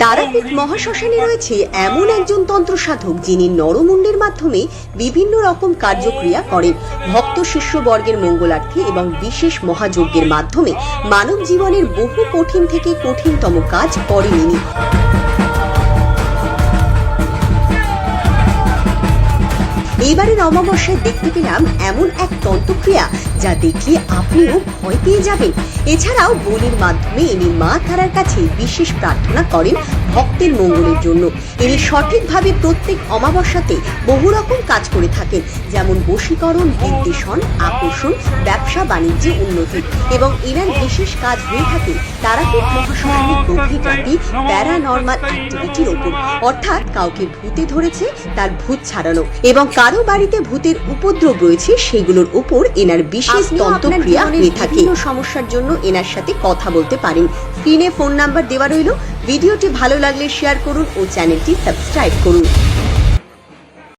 তারাপীঠ মহাশ্মশানে রয়েছে এমন একজন তন্ত্র সাধক যিনি নরমুণ্ডের মাধ্যমে বিভিন্ন রকম কার্যক্রিয়া করেন। ভক্ত শিষ্যবর্গের মঙ্গলার্থে এবং বিশেষ মহাযজ্ঞের মাধ্যমে মানব জীবনের বহু কঠিন থেকে কঠিনতম কাজ করেন এইবারের অমাবস্যায় দেখতে পেলাম এমন এক তন্ত্রক্রিয়া যা দেখলে আপনিও ভয় পেয়ে যাবেন। এছাড়াও বলির মাধ্যমে ইনি মা তারার কাছে বিশেষ প্রার্থনা করেন ভক্তের মঙ্গলের জন্য। ইনি সঠিকভাবে প্রত্যেক অমাবস্যাতে বহু রকম কাজ করে থাকেন যেমন বশীকরণ নির্দেশন আকর্ষণ ব্যবসা বাণিজ্যে উন্নতি এবং এনার বিশেষ কাজ হয়ে থাকে তারাপীঠ মহাশ্মশানের গভীর রাতে প্যারানর্মাল অ্যাক্টিভিটির ওপর। অর্থাৎ কাউকে ভূতে ধরেছে তার ভূত ছাড়ানো এবং কারও বাড়িতে ভূতের উপদ্রব রয়েছে সেগুলোর উপর এনার বিশেষ তন্ত্রক্রিয়া হয়ে থাকে। সমস্যার জন্য এনার সাথে কথা বলতে পারেন। স্ক্রিনে ফোন নাম্বার দেওয়া রইল ভিডিওটি ভালো লাগলে শেয়ার করুন ও চ্যানেলটি সাবস্ক্রাইব করুন।